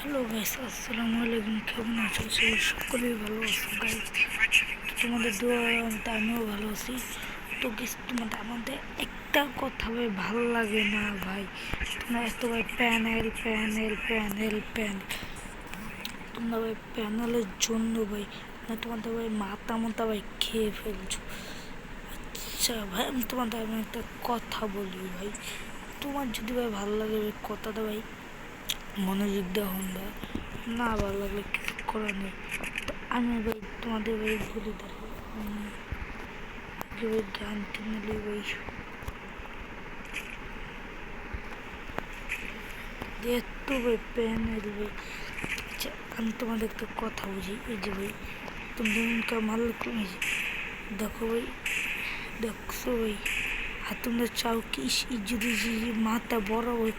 Hello guys, আসসালামু আলাইকুম, কেমন আছো? সবাই সকলেই ভালো আছো গাইস। তোমাদের দোয়া আমিও ভালো আছি। তো গেস তোমাদের আমাদের একটা কথা ভাই, ভালো লাগে না ভাই। তোমরা এত ভাই প্যানেল প্যানেল প্যানেল প্যানেল তোমরা ভাই প্যানেলের জন্য ভাই না তোমাদের ভাই মাথা মাথা ভাই খেয়ে ফেলছো। আচ্ছা ভাই, আমি তোমাদের আমি একটা কথা বলি ভাই। তোমার যদি ভাই ভালো লাগে ভাই, কথাটা ভাই মনোযোগ দেওয়া হন্দা না। ভালো লাগলে কিছু করার নেই। আমি ভাই তোমাদের ভাই বলে দেবো ভাই গান ভাই এত ভাই। আচ্ছা আমি তোমাদের একটা কথা বুঝি। এই যে ভাই, তুমি মাল কমেছে, দেখো ভাই, দেখছ ভাই। আর তোমরা চাও কি যদি মাথা বড় হয়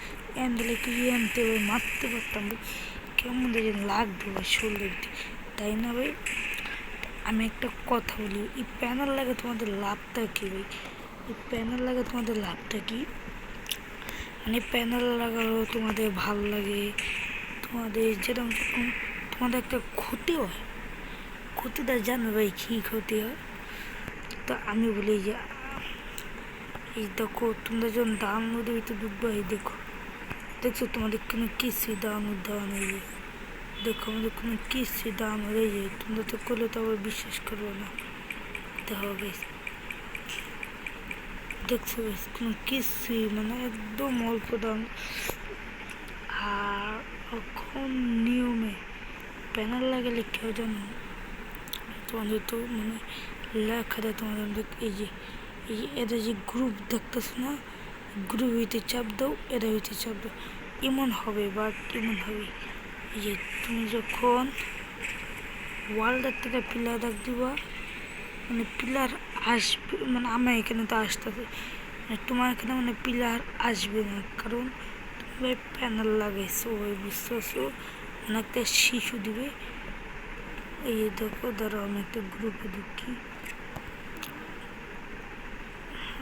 দিলে কি আনতে ভাই মারতে পারতাম ভাই? কেমন দেখে লাগবে ভাই শরীর তাই না ভাই? আমি একটা কথা বলি, এই প্যানেল লাগে তোমাদের লাভটা কি ভাই? এই প্যানেল লাগে তোমাদের লাভটা কি? মানে প্যানেল লাগালো তোমাদের ভালো লাগে, তোমাদের যেরকম তোমাদের একটা ক্ষতি হয়। ক্ষতিটা জানো ভাই কী ক্ষতি হয়? তো আমি বলি যে এই দেখো, তোমরা যখন দাম নদীর ভিতরে ডুববে এই দেখো। দেখছ তোমাদের কোনো কিছুই দাম দাম নেই? দেখো আমাদের কোনো কিছুই দাম হয়ে যায় তোমরা তো করলে তো আবার বিশ্বাস করব না। দেখো বেশ দেখছ বেশ কোনো কিছুই মানে একদম অল্প দাম আর এখন নিয়মে প্যানেল লাগালে কেউ জানো তোমাদের তো মানে লেখা দেয় তোমাদের, এই যে এদের যে গ্রুপ দেখতেছো না? গ্রুপ হইতে চাপ দাও, এরা হইতে চাপ দাও। এমন হবে বাট এমন হবে। যে তুমি যখন ওয়ার্ল্ডের থেকে পিলার দেখ দিবা মানে পিলার আসবে মানে আমার এখানে তো আসতেছে। মানে তোমার এখানে মানে পিলার আসবে না, কারণ তুমি প্যানেল লাগাইছো, ওই বুঝতেছো? মানে একটা শিশু দিবে। এই দেখো, ধরো আমি একটা গ্রুপে ঢুকি।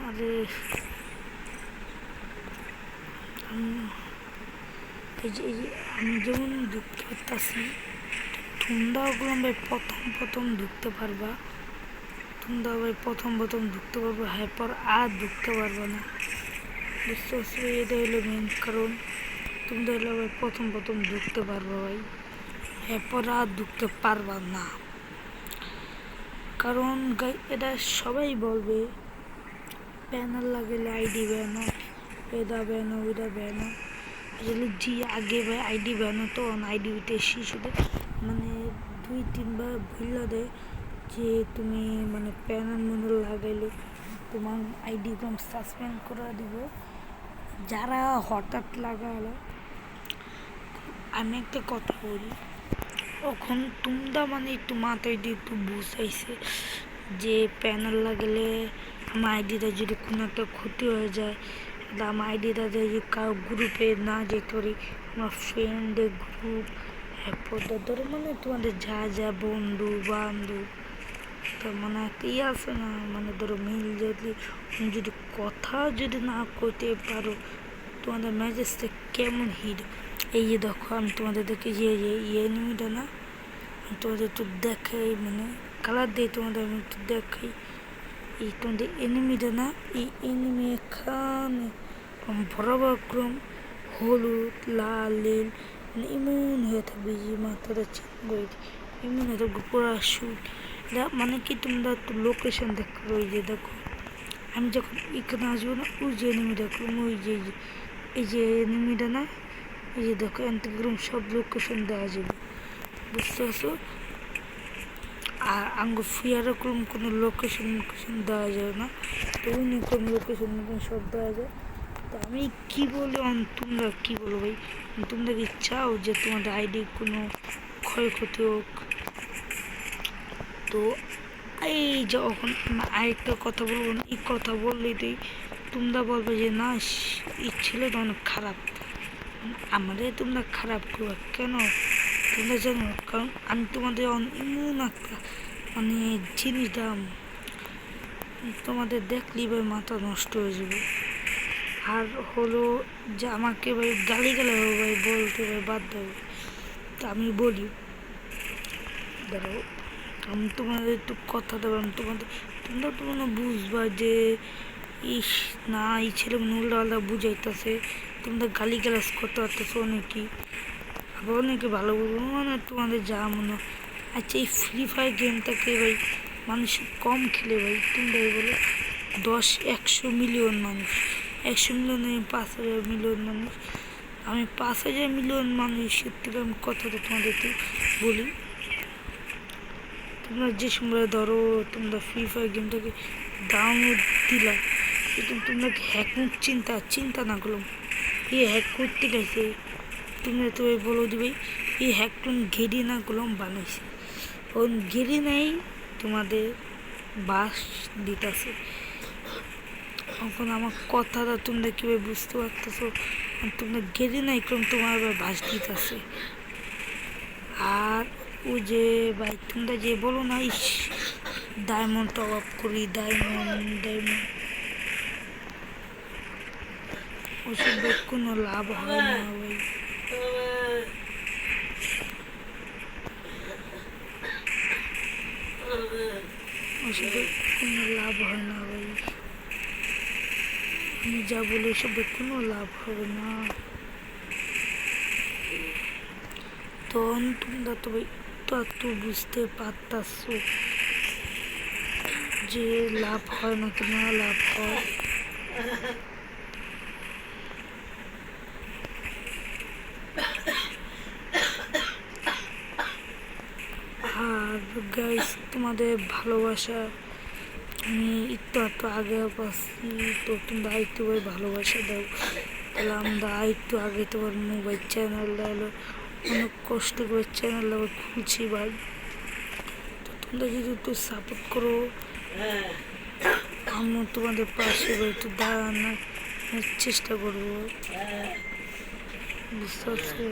আরে। এই যে আমি যেমন ঢুকতে পারতাছি তোমরা ওগুলো ভাই প্রথম প্রথম ঢুকতে পারবা। তোমরা ভাই প্রথম প্রথম ঢুকতে পারবা হ্যাঁ পর আর ঢুকতে পারবা না। বুঝতে পারছ এটা হলো মেন কারণ। তোমরা হলো ভাই প্রথম প্রথম ঢুকতে পারবা ভাই। এরপর আর ঢুকতে পারবা না। কারণ এটা সবাই বলবে ব্যানার লাগালে আইডি ব্যানো এটা ব্যানো ওইটা ব্যানো আসলে জি, আগে আইডি ব্যানো তো আইডি উঠে শিশুদের মানে দুই, তিনবার ভুললা দেয় যে তুমি মানে প্যানার মনে লাগাইলে তোমার আইডি একদম সাসপেন্ড করে দিব। যারা হঠাৎ লাগালো, আমি একটা কথা বলি এখন তোমরা মানে দিয়ে একটু বুঝাইছে যে প্যানেল লাগলে আমার আইডিটা যদি কোনো একটা ক্ষতি হয়ে যায় বা আমার আইডিটা যদি কারও গ্রুপে না যেতে পারি, আমার ফ্রেন্ডের গ্রুপ এরপর ধরো মানে তোমাদের যা যা বন্ধু, বান্ধব, তো মানে একটা ইয়ে আছে না মানে ধরো মিল যদি যদি কথা যদি না করতে পারো, তোমাদের মেসেজটা কেমন হিট এই যে দেখো, আমি তোমাদের দেখে যে ইয়ে এনিমিটা না তোমাদের একটু দেখাই মানে কালার দিয়ে তোমাদের আমি একটু দেখাই। এই তোমাদের এনিমিটা না এই এনিমি এখানে বরাবর হলুদ লাল নীল মানে এমন হয়ে থাকবে যে মাথাটা চিনবো এমন হয়ে থাকবে পুরা শুট মানে কি তোমরা একটু লোকেশন দেখো ওই যে দেখো আমি যখন এখানে আসব না ওই যে এনিমি দেখো ওই যে এই যে- এনিমিটা না এই যে দেখো এনতেগ্রাম সব লোকেশন দেওয়া যাবে বুঝতে পারছ আর আঙ্গ ফিয়ারে কোনো কোনো লোকেশন লোকেশন দেওয়া যাবে না। তো উনি কোনো লোকেশন সব দেওয়া যায়। তো আমি কি বলি তোমরা কি বলো ভাই? তোমরা কি চাও যে তোমাদের আইডি কোনো ক্ষয়ক্ষতি হোক। তো এই যখন আরেকটা কথা বলব না, এই কথা বললেই তুই তোমরা বলবে যে, না, এই ছেলেটা অনেক খারাপ। আমাদের তোমরা খারাপ করবে কেন? তোমরা জানো, কারণ আমি তোমাদের এমন একটা মানে জিনিস দাম তোমাদের দেখলেই ভাই মাথা নষ্ট হয়ে যাবে। আর হলো যে আমাকে ভাই গালি গালে ভাই বলতে ভাই বাধ্য হবে। তা আমি বলি, ধরো আমি তোমাদের একটু কথা দেবো, আমি তোমাদের, তোমরা তো মনে বুঝবা যে, ইস না, এই ছেলে উল্টা আলাদা বুঝাইতেছে, তোমরা গালি গালাজ করতে পারতেছো অনেকেই অনেকে ভালো বলব? মানে তোমাদের যা মনে আচ্ছা এই ফ্রি ফায়ার গেমটাকে ভাই মানুষ কম খেলে ভাই তোমরা বলো। দশ, একশো মিলিয়ন মানুষ। একশো মিলিয়ন পাঁচ হাজার মিলিয়ন মানুষ। আমি পাঁচ হাজার মিলিয়ন মানুষের থেকে আমি কথাটা তোমাদেরকে বলি। তোমরা যে সময় ধরো, তোমরা ফ্রি ফায়ার গেমটাকে ডাউনলোড দিলা, কিন্তু তোমরা হ্যাক চিন্তা? চিন্তা না করলাম এই হ্যাক করতে গেছে। তোমরা তো বলে দিবে, এই হ্যাকটন ঘেরি না করলাম বানাইছে। ওন ঘেরি নাই তোমাদের বাস দিতেছে। এখন আমার কথাটা তোমরা কীভাবে বুঝতে পারতেছো? তোমরা গেরি নাই কোন তোমার বাস দিতেছে। আর ও যে ভাই, তোমরা যে বলো না, ইস ডায়মন্ড টপ আপ করি ডায়মন্ড ডায়মন্ড ওসব কোনো লাভ হয় না ভাই। ওসবে কোনো লাভ হয় না ভাই। আমি যা বলি ওসবে কোনো লাভ হবে না। তখন তোমরা তো ভাই তো বুঝতে পারতাছো যে লাভ হয় না কি লাভ হয়। আর গাইস তোমাদের ভালোবাসা, আমি একটু একটু আগে পাচ্ছি, তো তোমরা একটু ভালোবাসা দাও। তাহলে আমরা একটু আগে তোমার মোবাইল চ্যানেলটা হলো অনেক কষ্ট করে চ্যানেলটা খুলছি ভাই। তো তোমরা যদি একটু সাপোর্ট করো আমি তোমাদের পাশে একটু দাঁড়ানোর চেষ্টা করব। বুঝতে পারছি?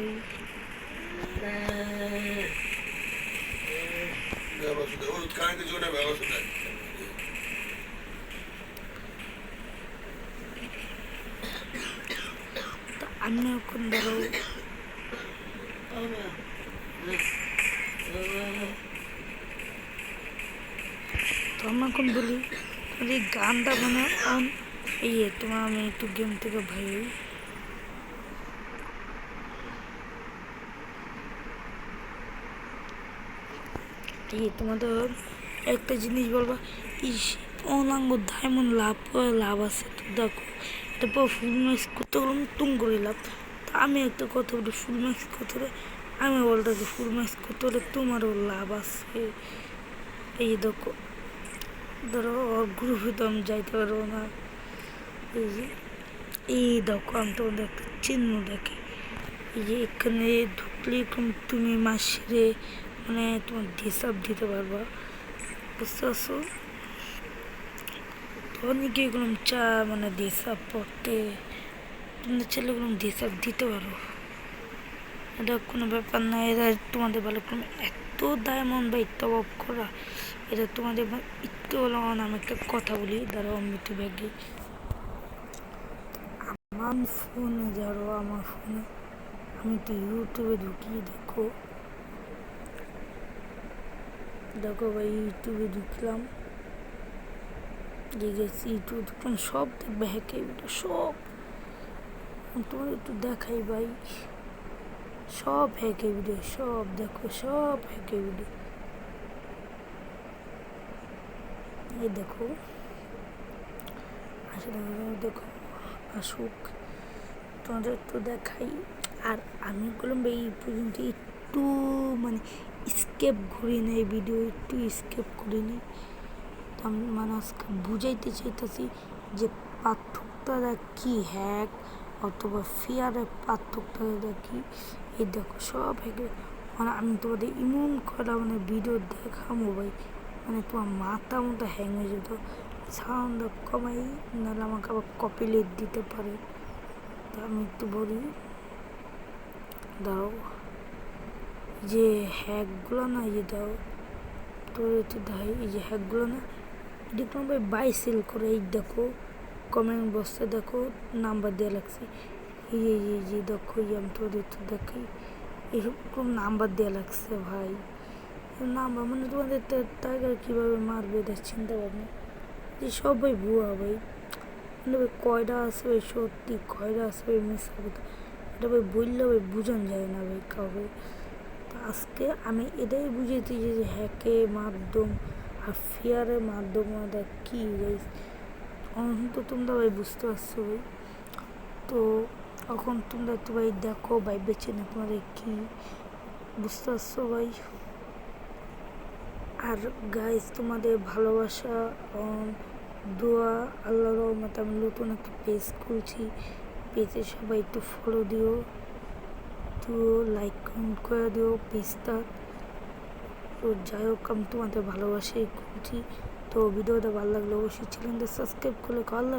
ব্যবস্থা হলুদ কারেন্টের জন্য ব্যবস্থা তো আমি এখন ধরো তো আমি এখন বলি বলি গানটা মানে এই তোমার আমি একটু গেম থেকে ভাই এই তোমাদের একটা জিনিস বলবা? ইস, অনাঙ্গ ডায়মন্ড লাভ লাভ আছে। তো দেখো এটা পুরো ফুল ম্যাক্স করতে গেলাম তুম করে লাভ। তো আমি একটা কথা বলি ফুল ম্যাক্স করতে হলে আমি বলতেছি ফুল ম্যাক্স করতে হলে তোমারও লাভ আছে। এই দেখো, ধরো, ওর গ্রুপে তো আমি যাইতে পারব না। এই যে, এই দেখো, আমি তোমাদের একটা চিহ্ন দেখি। এই যে, এখানে ঢুকলে তুমি মাসিরে মানে তোমার হিসাব দিতে পারবা। বুঝতে পারছ? তো অনেকে এগুলো চা মানে হিসাব পড়তে তোমরা ছেলেগুলো হিসাব দিতে পারো। এটা কোনো ব্যাপার না এরা তোমাদের ভালো কোনো এত ডায়মন্ড বা অফ করা, এটা তোমাদের একটু হলো আমি একটা কথা বলি আমি একটু ব্যাগে আমার ফোনে ধরো আমার ফোনে আমি তো ইউটিউবে ঢুকি দেখো। দেখো ভাই ইউটিউবে ঢুকলাম। গেছি ইউটিউব ঢুকলাম, সব দেখবে, হ্যাকে ভিডিও সব। তোমার একটু দেখাই ভাই। সব হ্যাকে ভিডিও সব দেখো, সব হ্যাকে ভিডিও এই দেখো। আসলে দেখো, আসুক। তোমাদের একটু দেখাই। আর আমি বললাম ভাই, এই পর্যন্ত একটু মানে স্কেপ ঘুরি নেই ভিডিও একটু স্কেপ করি নি তো মানে আজকে বুঝাইতে চাইতেছি যে পার্থক্যটা কি হ্যাক অথবা ফিয়ারের পার্থক্যটা কি? এই দেখো, সব হ্যাক মানে আমি তোমাদের ইমন করা মানে ভিডিও দেখাবো ভাই মানে তোমার মাথা মতো হ্যাং হয়ে যেত সাউন্ড কমাই, নাহলে আমাকে আবার কপিলেট দিতে পারে। তা আমি একটু বলি দাও যে হ্যাকগুলো না, এই যে দাও, তোর একটু দাই এই যে হ্যাকগুলো না, এটা ভাই বাই সেল করে, এই দেখো কমেন্ট বক্সে দেখো নাম্বার দেওয়া লাগছে। এই যে এই যে দেখো, এই আমি তোর একটু দেখাই। এরকম নাম্বার দেওয়া লাগছে ভাই। নাম্বার মানে তোমাদের টাইগার কীভাবে মারবে, এটা চিন্তা ভাবনা। যে সবাই ভুয়া ভাই। মানে ভাই কয়টা ভাই, সত্যি কয়টা ভাই, মিস হবে এটা ভাই বললে ভাই বুঝান যায় না ভাই কাউকে। আজকে আমি এটাই বুঝেছি যে হ্যাকে মাধ্যম আর ফেয়ারের মাধ্যম এটা কী ভাই তো তোমরা ভাই বুঝতে পারছ ভাই। তো এখন তোমরা একটু ভাই দেখো ভাই বেছে না তোমাদের কী? বুঝতে পারছ ভাই? আর গাইজ তোমাদের ভালোবাসা দোয়া আল্লাহ রহমত আমি নতুন একটা পেজ খুলছি। পেজে সবাই একটু ফলো দিও। তো লাইক কমেন্ট করে দিও পেজটা তো যাই হোক, আমি তোমাদের ভালোবাসাই করছি তো ভিডিওটা ভালো লাগলে অবশ্যই চ্যানেলটা সাবস্ক্রাইব করলে আল্লাহ